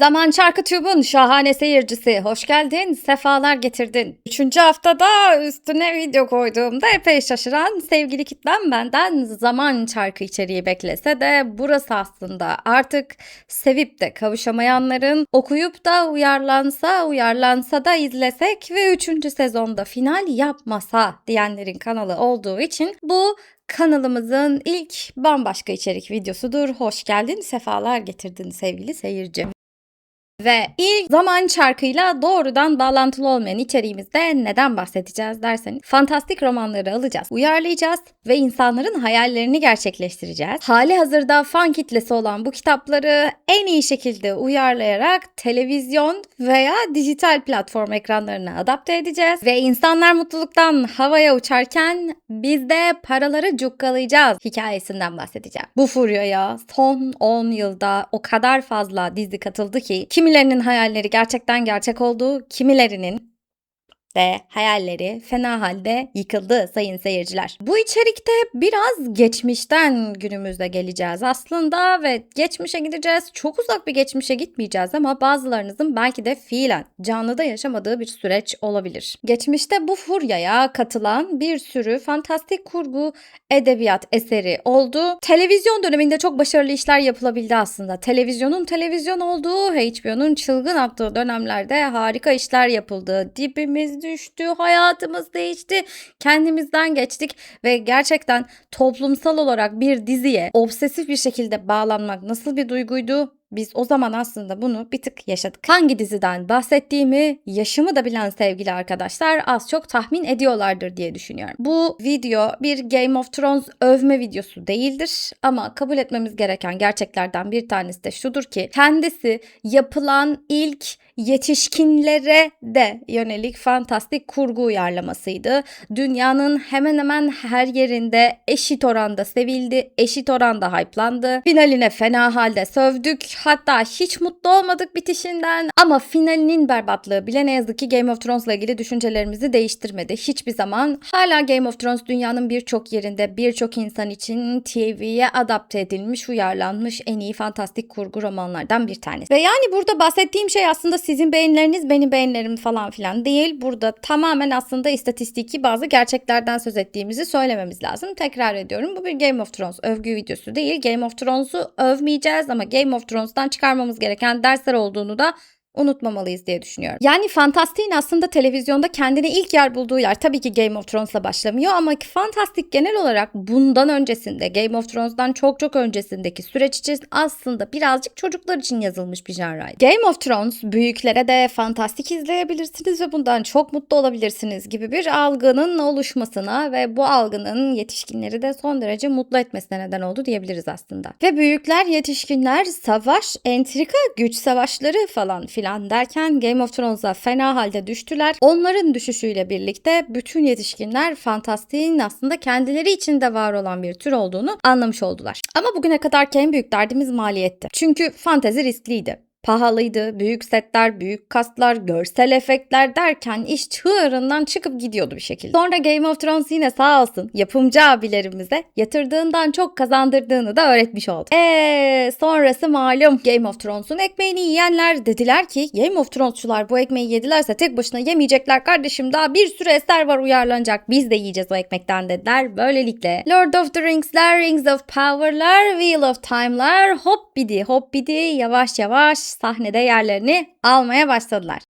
Zaman Çarkı Tube'un şahane seyircisi. Hoş geldin, sefalar getirdin. Üçüncü haftada üstüne video koyduğumda epey şaşıran sevgili kitlem benden Zaman Çarkı içeriği beklese de burası aslında artık sevip de kavuşamayanların okuyup da uyarlansa uyarlansa da izlesek ve üçüncü sezonda final yapmasa diyenlerin kanalı olduğu için bu kanalımızın ilk bambaşka içerik videosudur. Hoş geldin, sefalar getirdin sevgili seyirci. Ve ilk zaman çarkıyla doğrudan bağlantılı olmayan içeriğimizde neden bahsedeceğiz derseniz fantastik romanları alacağız, uyarlayacağız ve insanların hayallerini gerçekleştireceğiz. Hali hazırda fan kitlesi olan bu kitapları en iyi şekilde uyarlayarak televizyon veya dijital platform ekranlarına adapte edeceğiz ve insanlar mutluluktan havaya uçarken biz de paraları cukkalayacağız hikayesinden bahsedeceğim. Bu furyaya son 10 yılda o kadar fazla dizi katıldı ki kimi Kimilerinin hayalleri gerçekten gerçek oldu, kimilerinin de hayalleri fena halde yıkıldı sayın seyirciler. Bu içerikte biraz geçmişten günümüzde geleceğiz aslında ve geçmişe gideceğiz. Çok uzak bir geçmişe gitmeyeceğiz ama bazılarınızın belki de fiilen canlıda yaşamadığı bir süreç olabilir. Geçmişte bu furyaya katılan bir sürü fantastik kurgu edebiyat eseri oldu. Televizyon döneminde çok başarılı işler yapılabildi aslında. Televizyonun televizyon olduğu, HBO'nun çılgın attığı dönemlerde harika işler yapıldı. Dibimiz düştü, hayatımız değişti, kendimizden geçtik ve gerçekten toplumsal olarak bir diziye obsesif bir şekilde bağlanmak nasıl bir duyguydu? Biz o zaman aslında bunu bir tık yaşadık. Hangi diziden bahsettiğimi yaşımı da bilen sevgili arkadaşlar az çok tahmin ediyorlardır diye düşünüyorum. Bu video bir Game of Thrones övme videosu değildir ama kabul etmemiz gereken gerçeklerden bir tanesi de şudur ki kendisi yapılan ilk yetişkinlere de yönelik fantastik kurgu uyarlamasıydı. Dünyanın hemen hemen her yerinde eşit oranda sevildi, eşit oranda hype'landı. Finaline fena halde sövdük. Hatta hiç mutlu olmadık bitişinden ama finalinin berbatlığı bile ne yazık ki Game of Thrones'la ilgili düşüncelerimizi değiştirmedi. Hiçbir zaman hala Game of Thrones dünyanın birçok yerinde birçok insan için TV'ye adapte edilmiş, uyarlanmış en iyi fantastik kurgu romanlardan bir tanesi. Ve yani burada bahsettiğim şey aslında sizin beğenileriniz benim beğenilerim falan filan değil. Burada tamamen aslında istatistiki bazı gerçeklerden söz ettiğimizi söylememiz lazım. Tekrar ediyorum bu bir Game of Thrones övgü videosu değil. Game of Thrones'u övmeyeceğiz ama Game of Thrones'tan çıkarmamız gereken dersler olduğunu da unutmamalıyız diye düşünüyorum. Yani fantastiğin aslında televizyonda kendine ilk yer bulduğu yer tabii ki Game of Thrones'la başlamıyor ama fantastik genel olarak bundan öncesinde Game of Thrones'dan çok çok öncesindeki süreç için aslında birazcık çocuklar için yazılmış bir janraydı. Game of Thrones büyüklere de fantastik izleyebilirsiniz ve bundan çok mutlu olabilirsiniz gibi bir algının oluşmasına ve bu algının yetişkinleri de son derece mutlu etmesine neden oldu diyebiliriz aslında. Ve büyükler, yetişkinler savaş, entrika, güç savaşları falan filan filan derken Game of Thrones'a fena halde düştüler. Onların düşüşüyle birlikte bütün yetişkinler fantastiğin aslında kendileri içinde var olan bir tür olduğunu anlamış oldular. Ama bugüne kadarki en büyük derdimiz maliyetti. Çünkü fantezi riskliydi pahalıydı. Büyük setler, büyük kastlar, görsel efektler derken iş çığırından çıkıp gidiyordu bir şekilde. Sonra Game of Thrones yine sağ olsun yapımcı abilerimize yatırdığından çok kazandırdığını da öğretmiş oldu. Eee sonrası malum Game of Thrones'un ekmeğini yiyenler dediler ki Game of Thrones'çular bu ekmeği yedilerse tek başına yemeyecekler kardeşim daha bir sürü eser var uyarlanacak biz de yiyeceğiz o ekmekten dediler. Böylelikle Lord of the Rings'ler, Rings of Power'lar, Wheel of Time'lar hop bidi hop bidi yavaş yavaş sahnede yerlerini almaya başladılar.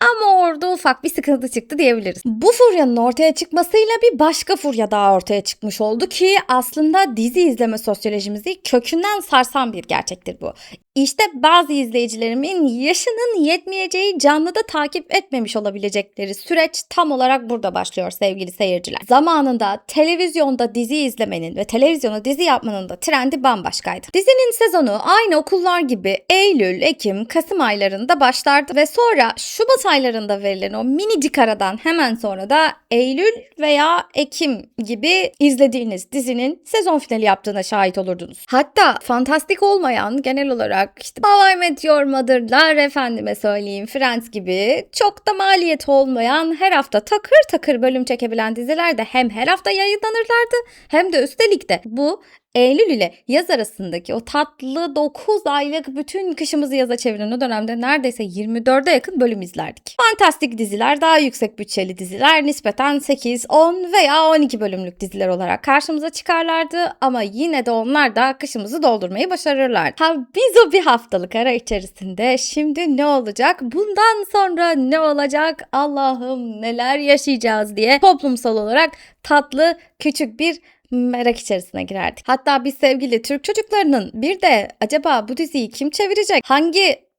Ama orada ufak bir sıkıntı çıktı diyebiliriz. Bu furyanın ortaya çıkmasıyla bir başka furya daha ortaya çıkmış oldu ki aslında dizi izleme sosyolojimizi kökünden sarsan bir gerçektir bu. İşte bazı izleyicilerimin yaşının yetmeyeceği canlıda takip etmemiş olabilecekleri süreç tam olarak burada başlıyor sevgili seyirciler. Zamanında televizyonda dizi izlemenin ve televizyona dizi yapmanın da trendi bambaşkaydı. Dizinin sezonu aynı okullar gibi Eylül, Ekim, Kasım aylarında başlardı ve sonra Şubat aylarında verilen o minicik aradan hemen sonra da Eylül veya Ekim gibi izlediğiniz dizinin sezon finali yaptığına şahit olurdunuz. Hatta fantastik olmayan genel olarak işte How I Met Your Mother'lar efendime söyleyeyim Friends gibi çok da maliyet olmayan her hafta takır takır bölüm çekebilen diziler de hem her hafta yayınlanırlardı hem de üstelik de bu Eylül ile yaz arasındaki o tatlı 9 aylık bütün kışımızı yaza çeviren o dönemde neredeyse 24'e yakın bölüm izlerdik. Fantastik diziler, daha yüksek bütçeli diziler nispeten 8, 10 veya 12 bölümlük diziler olarak karşımıza çıkarlardı ama yine de onlar da kışımızı doldurmayı başarırlardı. Ha biz o bir haftalık ara içerisinde şimdi ne olacak? Bundan sonra ne olacak? Allah'ım neler yaşayacağız diye toplumsal olarak tatlı küçük bir merak içerisine girerdik. Hatta biz sevgili Türk çocuklarının bir de acaba bu diziyi kim çevirecek? Hangi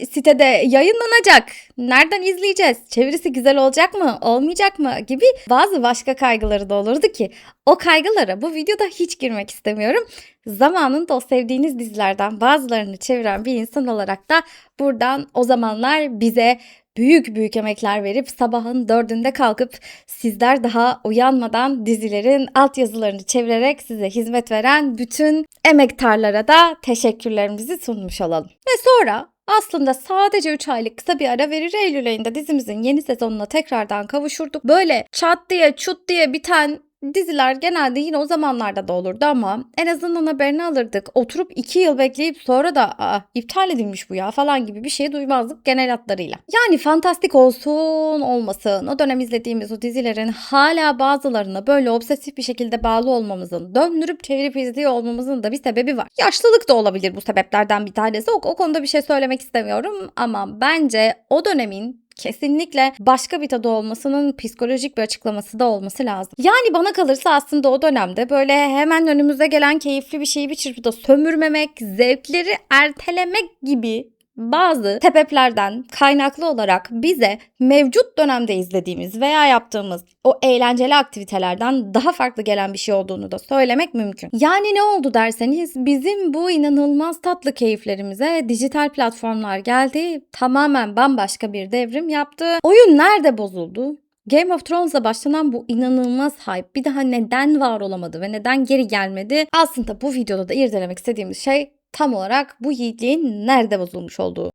e, sitede yayınlanacak? Nereden izleyeceğiz? Çevirisi güzel olacak mı? Olmayacak mı? Gibi bazı başka kaygıları da olurdu ki o kaygılara bu videoda hiç girmek istemiyorum. Zamanında o sevdiğiniz dizilerden bazılarını çeviren bir insan olarak da buradan o zamanlar bize büyük büyük emekler verip sabahın dördünde kalkıp sizler daha uyanmadan dizilerin altyazılarını çevirerek size hizmet veren bütün emektarlara da teşekkürlerimizi sunmuş olalım. Ve sonra aslında sadece 3 aylık kısa bir ara verir Eylül ayında dizimizin yeni sezonuna tekrardan kavuşurduk. Böyle çat diye çut diye biten diziler genelde yine o zamanlarda da olurdu ama en azından haberini alırdık. Oturup 2 yıl bekleyip sonra da Aa, iptal edilmiş bu ya falan gibi bir şey duymazdık genel hatlarıyla. Yani fantastik olsun olmasın o dönem izlediğimiz o dizilerin hala bazılarına böyle obsesif bir şekilde bağlı olmamızın, döndürüp çevirip izliyor olmamızın da bir sebebi var. Yaşlılık da olabilir bu sebeplerden bir tanesi. O, o konuda bir şey söylemek istemiyorum ama bence o dönemin kesinlikle başka bir tadı olmasının psikolojik bir açıklaması da olması lazım. Yani bana kalırsa aslında o dönemde böyle hemen önümüze gelen keyifli bir şeyi bir çırpıda sömürmemek, zevkleri ertelemek gibi bazı sebeplerden kaynaklı olarak bize mevcut dönemde izlediğimiz veya yaptığımız o eğlenceli aktivitelerden daha farklı gelen bir şey olduğunu da söylemek mümkün. Yani ne oldu derseniz bizim bu inanılmaz tatlı keyiflerimize dijital platformlar geldi. Tamamen bambaşka bir devrim yaptı. Oyun nerede bozuldu? Game of Thrones'la başlanan bu inanılmaz hype bir daha neden var olamadı ve neden geri gelmedi? Aslında bu videoda da irdelemek istediğimiz şey tam olarak bu yiğitliğin nerede bozulmuş olduğu.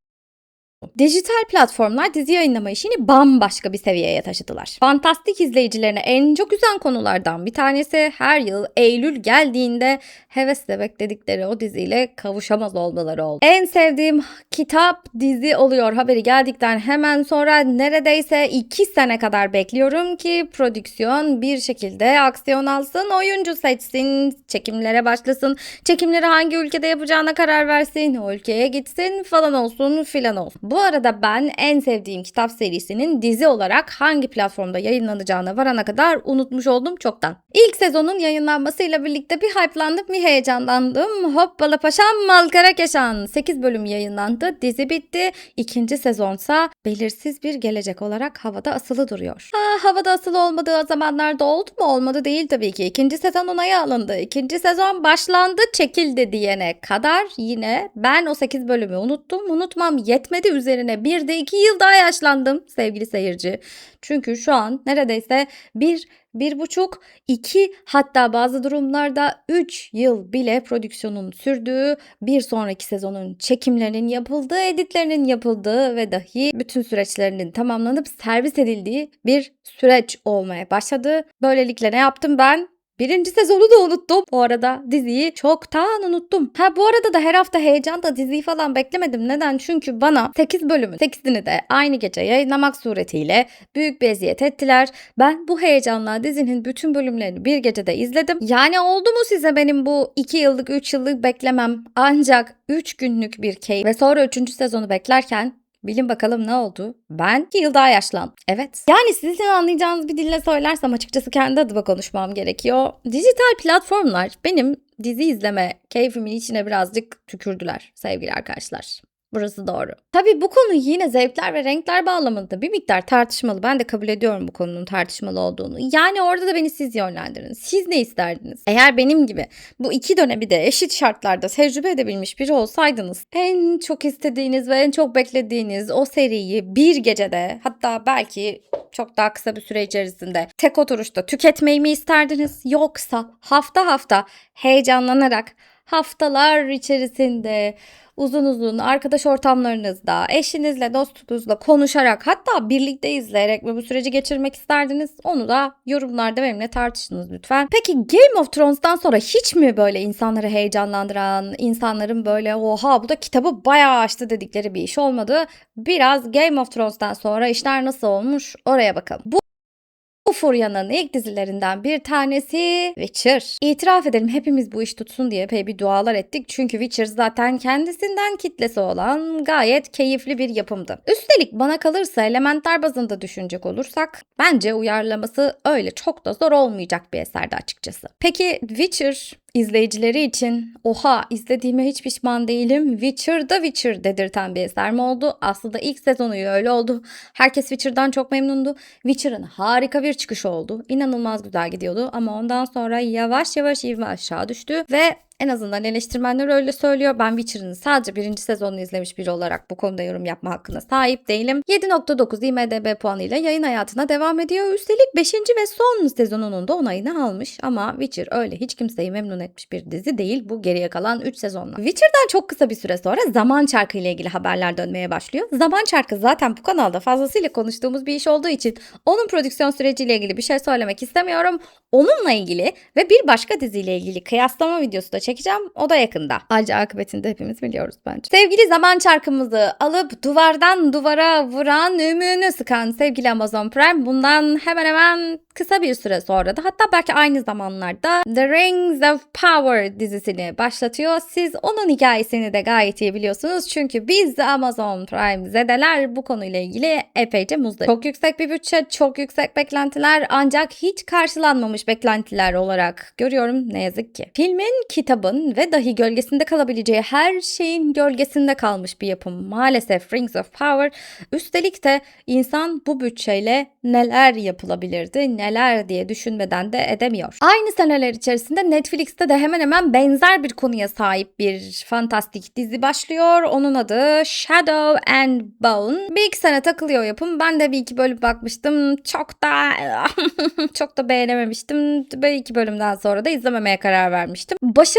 Dijital platformlar dizi yayınlama işini bambaşka bir seviyeye taşıdılar. Fantastik izleyicilerine en çok üzen konulardan bir tanesi her yıl Eylül geldiğinde hevesle bekledikleri o diziyle kavuşamaz olmaları oldu. En sevdiğim kitap dizi oluyor haberi geldikten hemen sonra neredeyse 2 sene kadar bekliyorum ki prodüksiyon bir şekilde aksiyon alsın, oyuncu seçsin, çekimlere başlasın, çekimleri hangi ülkede yapacağına karar versin, o ülkeye gitsin falan olsun filan olsun. Bu arada ben en sevdiğim kitap serisinin dizi olarak hangi platformda yayınlanacağına varana kadar unutmuş oldum çoktan. İlk sezonun yayınlanmasıyla birlikte bir hype'landım, bir heyecanlandım. Hoppala paşam malkara keşan. 8 bölüm yayınlandı, dizi bitti. İkinci sezonsa belirsiz bir gelecek olarak havada asılı duruyor. Ha, havada asılı olmadığı zamanlarda oldu mu? Olmadı değil tabii ki. İkinci sezon onaya alındı. İkinci sezon başlandı, çekildi diyene kadar yine ben o 8 bölümü unuttum. Unutmam yetmedi üzerine bir de iki yıl daha yaşlandım sevgili seyirci. Çünkü şu an neredeyse bir, bir buçuk, iki hatta bazı durumlarda üç yıl bile prodüksiyonun sürdüğü bir sonraki sezonun çekimlerinin yapıldığı, editlerinin yapıldığı ve dahi bütün süreçlerinin tamamlanıp servis edildiği bir süreç olmaya başladı. Böylelikle ne yaptım ben? Birinci sezonu da unuttum. Bu arada diziyi çoktan unuttum. Ha bu arada da her hafta heyecanla diziyi falan beklemedim. Neden? Çünkü bana 8 bölümün 8'ini de aynı gece yayınlamak suretiyle büyük bir eziyet ettiler. Ben bu heyecanla dizinin bütün bölümlerini bir gecede izledim. Yani oldu mu size benim bu 2 yıllık 3 yıllık beklemem? Ancak 3 günlük bir keyif ve sonra 3. sezonu beklerken Bilin bakalım ne oldu? Ben 2 yıl daha yaşlandım. Evet. Yani sizin anlayacağınız bir dille söylersem açıkçası kendi adıma konuşmam gerekiyor. Dijital platformlar benim dizi izleme keyfimin içine birazcık tükürdüler sevgili arkadaşlar. Burası doğru. Tabii bu konu yine zevkler ve renkler bağlamında bir miktar tartışmalı. Ben de kabul ediyorum bu konunun tartışmalı olduğunu. Yani orada da beni siz yönlendirin. Siz ne isterdiniz? Eğer benim gibi bu iki dönemi de eşit şartlarda tecrübe edebilmiş biri olsaydınız en çok istediğiniz ve en çok beklediğiniz o seriyi bir gecede hatta belki çok daha kısa bir süre içerisinde tek oturuşta tüketmeyi mi isterdiniz? Yoksa hafta hafta heyecanlanarak haftalar içerisinde uzun uzun arkadaş ortamlarınızda, eşinizle, dostunuzla konuşarak hatta birlikte izleyerek mi bu süreci geçirmek isterdiniz? Onu da yorumlarda benimle tartışınız lütfen. Peki Game of Thrones'tan sonra hiç mi böyle insanları heyecanlandıran, insanların böyle oha bu da kitabı bayağı açtı dedikleri bir iş olmadı? Biraz Game of Thrones'tan sonra işler nasıl olmuş oraya bakalım. Bu bu furyanın ilk dizilerinden bir tanesi Witcher. İtiraf edelim hepimiz bu iş tutsun diye epey bir dualar ettik. Çünkü Witcher zaten kendisinden kitlesi olan gayet keyifli bir yapımdı. Üstelik bana kalırsa elementler bazında düşünecek olursak bence uyarlaması öyle çok da zor olmayacak bir eserdi açıkçası. Peki Witcher izleyicileri için oha izlediğime hiç pişman değilim. Witcher da Witcher dedirten bir eser mi oldu? Aslında ilk sezonu öyle oldu. Herkes Witcher'dan çok memnundu. Witcher'ın harika bir çıkışı oldu. İnanılmaz güzel gidiyordu ama ondan sonra yavaş yavaş ivme aşağı düştü ve en azından eleştirmenler öyle söylüyor. Ben Witcher'ın sadece birinci sezonunu izlemiş biri olarak bu konuda yorum yapma hakkına sahip değilim. 7.9 IMDB puanıyla yayın hayatına devam ediyor. Üstelik 5. ve son sezonunun da onayını almış. Ama Witcher öyle hiç kimseyi memnun etmiş bir dizi değil. Bu geriye kalan 3 sezonla. Witcher'dan çok kısa bir süre sonra zaman çarkı ile ilgili haberler dönmeye başlıyor. Zaman çarkı zaten bu kanalda fazlasıyla konuştuğumuz bir iş olduğu için onun prodüksiyon süreciyle ilgili bir şey söylemek istemiyorum. Onunla ilgili ve bir başka diziyle ilgili kıyaslama videosu da çekeceğim. O da yakında. Ayrıca akıbetini de hepimiz biliyoruz bence. Sevgili zaman çarkımızı alıp duvardan duvara vuran, ümüğünü sıkan sevgili Amazon Prime bundan hemen hemen kısa bir süre sonra da hatta belki aynı zamanlarda The Rings of Power dizisini başlatıyor. Siz onun hikayesini de gayet iyi biliyorsunuz. Çünkü biz Amazon Prime zedeler bu konuyla ilgili epeyce muzdarip. Çok yüksek bir bütçe, çok yüksek beklentiler ancak hiç karşılanmamış beklentiler olarak görüyorum ne yazık ki. Filmin, kitabın ve dahi gölgesinde kalabileceği her şeyin gölgesinde kalmış bir yapım. Maalesef Rings of Power. Üstelik de insan bu bütçeyle neler yapılabilirdi, neler diye düşünmeden de edemiyor. Aynı seneler içerisinde Netflix'te de hemen hemen benzer bir konuya sahip bir fantastik dizi başlıyor. Onun adı Shadow and Bone. Bir iki sene takılıyor yapım. Ben de bir iki bölüm bakmıştım. Çok da çok da beğenememiştim. Bir iki bölümden sonra da izlememeye karar vermiştim.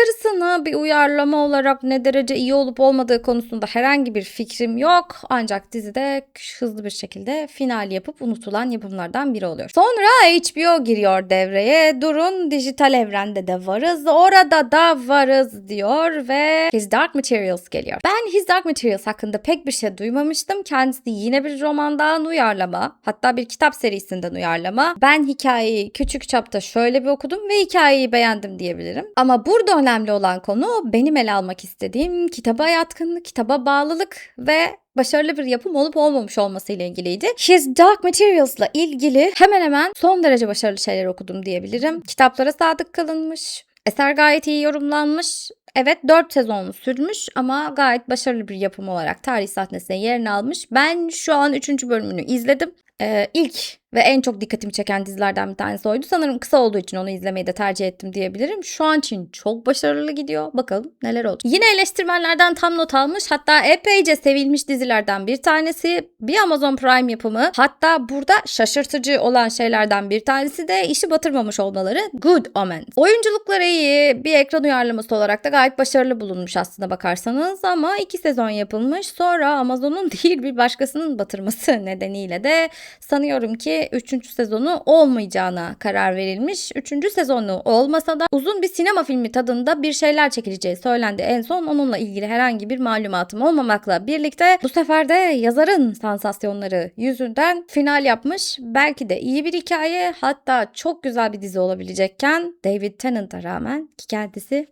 Başarısını bir uyarlama olarak ne derece iyi olup olmadığı konusunda herhangi bir fikrim yok. Ancak dizide hızlı bir şekilde final yapıp unutulan yapımlardan biri oluyor. Sonra HBO giriyor devreye. Durun dijital evrende de varız. Orada da varız diyor ve His Dark Materials geliyor. Ben His Dark Materials hakkında pek bir şey duymamıştım. Kendisi yine bir romandan uyarlama. Hatta bir kitap serisinden uyarlama. Ben hikayeyi küçük çapta şöyle bir okudum ve hikayeyi beğendim diyebilirim. Ama burada önemli olan konu benim ele almak istediğim kitaba yatkınlık, kitaba bağlılık ve başarılı bir yapım olup olmamış olması ile ilgiliydi. His Dark Materials'la ilgili hemen hemen son derece başarılı şeyler okudum diyebilirim. Kitaplara sadık kalınmış, eser gayet iyi yorumlanmış. Evet 4 sezon sürmüş ama gayet başarılı bir yapım olarak tarih sahnesine yerini almış. Ben şu an 3. bölümünü izledim. Ee, ilk ve en çok dikkatimi çeken dizilerden bir tanesi oydu. Sanırım kısa olduğu için onu izlemeyi de tercih ettim diyebilirim. Şu an için çok başarılı gidiyor. Bakalım neler olacak. Yine eleştirmenlerden tam not almış. Hatta epeyce sevilmiş dizilerden bir tanesi. Bir Amazon Prime yapımı. Hatta burada şaşırtıcı olan şeylerden bir tanesi de işi batırmamış olmaları Good Omens. Oyunculukları iyi. Bir ekran uyarlaması olarak da gayet başarılı bulunmuş aslında bakarsanız. Ama iki sezon yapılmış. Sonra Amazon'un değil bir başkasının batırması nedeniyle de sanıyorum ki 3. sezonu olmayacağına karar verilmiş. 3. sezonu olmasa da uzun bir sinema filmi tadında bir şeyler çekileceği söylendi. En son onunla ilgili herhangi bir malumatım olmamakla birlikte bu sefer de yazarın sansasyonları yüzünden final yapmış. Belki de iyi bir hikaye hatta çok güzel bir dizi olabilecekken David Tennant'a rağmen ki kendisi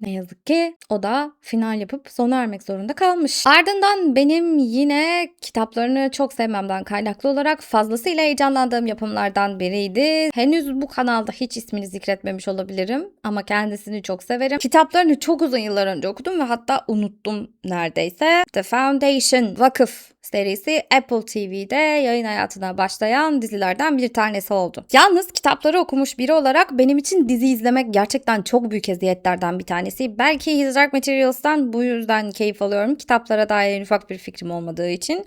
ne yazık ki o da final yapıp sona ermek zorunda kalmış. Ardından benim yine kitaplarını çok sevmemden kaynaklı olarak fazlasıyla heyecanlandığım yapımlardan biriydi. Henüz bu kanalda hiç ismini zikretmemiş olabilirim ama kendisini çok severim. Kitaplarını çok uzun yıllar önce okudum ve hatta unuttum neredeyse. The Foundation, Vakıf serisi Apple TV'de yayın hayatına başlayan dizilerden bir tanesi oldu. Yalnız kitapları okumuş biri olarak benim için dizi izlemek gerçekten çok büyük eziyetlerden bir tanesi. Belki His Dark Materials'tan bu yüzden keyif alıyorum. Kitaplara dair ufak bir fikrim olmadığı için.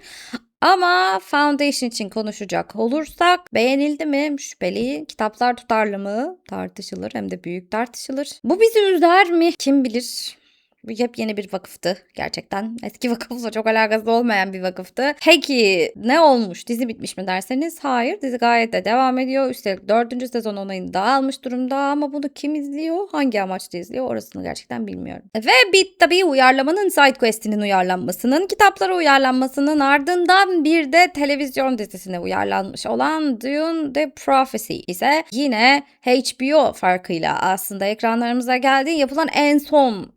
Ama Foundation için konuşacak olursak beğenildi mi? Şüpheli. Kitaplar tutarlı mı? Tartışılır hem de büyük tartışılır. Bu bizi üzer mi? Kim bilir? Yepyeni bir vakıftı gerçekten. Eski vakıfla çok alakası olmayan bir vakıftı. Peki ne olmuş? Dizi bitmiş mi derseniz hayır. Dizi gayet de devam ediyor. Üstelik dördüncü sezon onayını da almış durumda ama bunu kim izliyor? Hangi amaçla izliyor? Orasını gerçekten bilmiyorum. Ve bir tabii uyarlamanın SideQuest'inin uyarlanmasının, kitaplara uyarlanmasının ardından bir de televizyon dizisine uyarlanmış olan Dune The Prophecy ise yine HBO farkıyla aslında ekranlarımıza geldi. Yapılan en son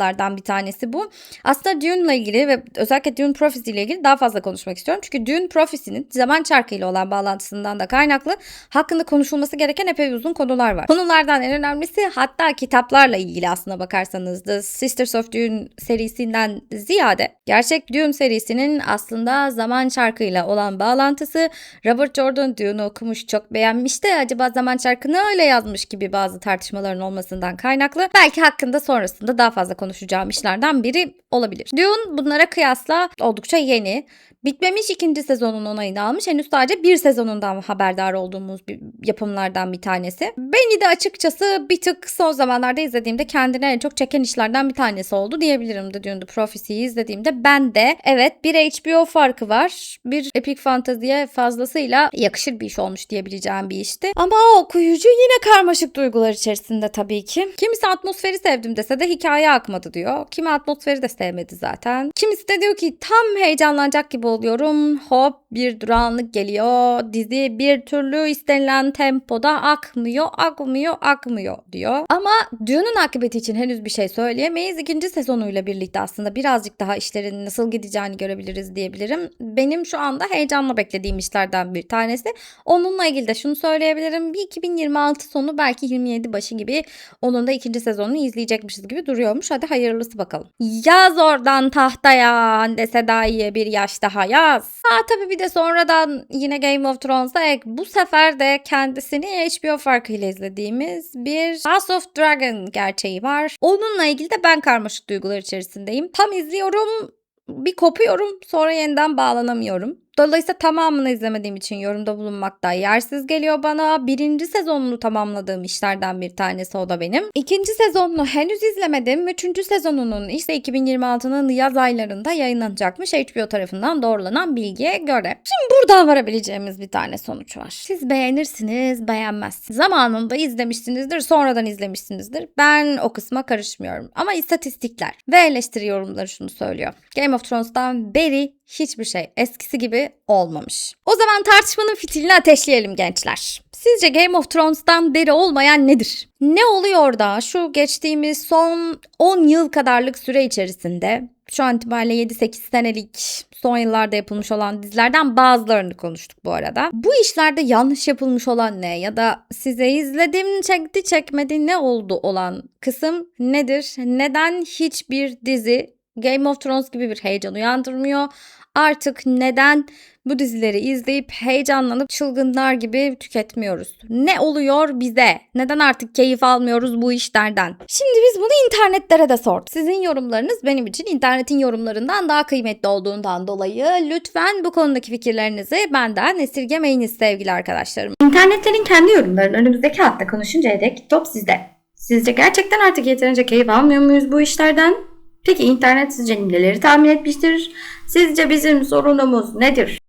uyarlamalardan bir tanesi bu. Aslında Dune'la ilgili ve özellikle Dune Prophecy ile ilgili daha fazla konuşmak istiyorum. Çünkü Dune Prophecy'nin zaman çarkıyla olan bağlantısından da kaynaklı hakkında konuşulması gereken epey uzun konular var. Konulardan en önemlisi hatta kitaplarla ilgili aslına bakarsanız The Sisters of Dune serisinden ziyade gerçek Dune serisinin aslında zaman çarkıyla olan bağlantısı Robert Jordan Dune'u okumuş çok beğenmişti. Acaba zaman çarkını öyle yazmış gibi bazı tartışmaların olmasından kaynaklı. Belki hakkında sonrasında daha fazla konuşacağım işlerden biri olabilir. Dune bunlara kıyasla oldukça yeni. Bitmemiş ikinci sezonun onayını almış. Henüz sadece bir sezonundan haberdar olduğumuz bir yapımlardan bir tanesi. Beni de açıkçası bir tık son zamanlarda izlediğimde kendine en çok çeken işlerden bir tanesi oldu diyebilirim de Dune The Prophecy'yi izlediğimde. Ben de evet bir HBO farkı var. Bir Epic Fantasy'ye fazlasıyla yakışır bir iş olmuş diyebileceğim bir işti. Ama okuyucu yine karmaşık duygular içerisinde tabii ki. Kimisi atmosferi sevdim dese de hikaye akmadı diyor. Kimi atmosferi de sevmedi zaten. Kimisi de diyor ki tam heyecanlanacak gibi oluyorum. Hop bir durağanlık geliyor. Dizi bir türlü istenilen tempoda akmıyor, akmıyor, akmıyor diyor. Ama Dune'un akıbeti için henüz bir şey söyleyemeyiz. İkinci sezonuyla birlikte aslında birazcık daha işlerin nasıl gideceğini görebiliriz diyebilirim. Benim şu anda heyecanla beklediğim işlerden bir tanesi. Onunla ilgili de şunu söyleyebilirim. Bir 2026 sonu belki 27 başı gibi onun da ikinci sezonunu izleyecekmişiz gibi duruyormuş. Hadi hayırlısı bakalım. Yaz oradan tahtaya Hande Sedai'ye bir yaş daha yaz. Ha tabii bir de sonradan yine Game of Thrones'a ek. Bu sefer de kendisini HBO farkıyla izlediğimiz bir House of Dragon gerçeği var. Onunla ilgili de ben karmaşık duygular içerisindeyim. Tam izliyorum bir kopuyorum sonra yeniden bağlanamıyorum. Dolayısıyla tamamını izlemediğim için yorumda bulunmak da yersiz geliyor bana. Birinci sezonunu tamamladığım işlerden bir tanesi o da benim. İkinci sezonunu henüz izlemedim. Üçüncü sezonunun ise 2026'nın yaz aylarında yayınlanacakmış HBO tarafından doğrulanan bilgiye göre. Şimdi buradan varabileceğimiz bir tane sonuç var. Siz beğenirsiniz, beğenmezsiniz. Zamanında izlemişsinizdir, sonradan izlemişsinizdir. Ben o kısma karışmıyorum. Ama istatistikler ve eleştiri yorumları şunu söylüyor. Game of Thrones'tan beri hiçbir şey eskisi gibi olmamış. O zaman tartışmanın fitilini ateşleyelim gençler. Sizce Game of Thrones'tan beri olmayan nedir? Ne oluyor da şu geçtiğimiz son 10 yıl kadarlık süre içerisinde şu an itibariyle 7-8 senelik son yıllarda yapılmış olan dizilerden bazılarını konuştuk bu arada. Bu işlerde yanlış yapılmış olan ne ya da size izledim çekti çekmedi ne oldu olan kısım nedir? Neden hiçbir dizi Game of Thrones gibi bir heyecan uyandırmıyor? Artık neden bu dizileri izleyip heyecanlanıp çılgınlar gibi tüketmiyoruz? Ne oluyor bize? Neden artık keyif almıyoruz bu işlerden? Şimdi biz bunu internetlere de sorduk. Sizin yorumlarınız benim için internetin yorumlarından daha kıymetli olduğundan dolayı lütfen bu konudaki fikirlerinizi benden esirgemeyiniz sevgili arkadaşlarım. İnternetlerin kendi yorumlarını önümüzdeki hafta konuşuncaya dek top sizde. Sizce gerçekten artık yeterince keyif almıyor muyuz bu işlerden? Peki internet sizce neleri tahmin etmiştir? Sizce bizim sorunumuz nedir?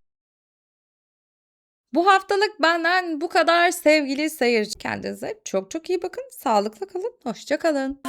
Bu haftalık benden bu kadar sevgili seyirci. Kendinize çok çok iyi bakın. Sağlıklı kalın. Hoşça kalın.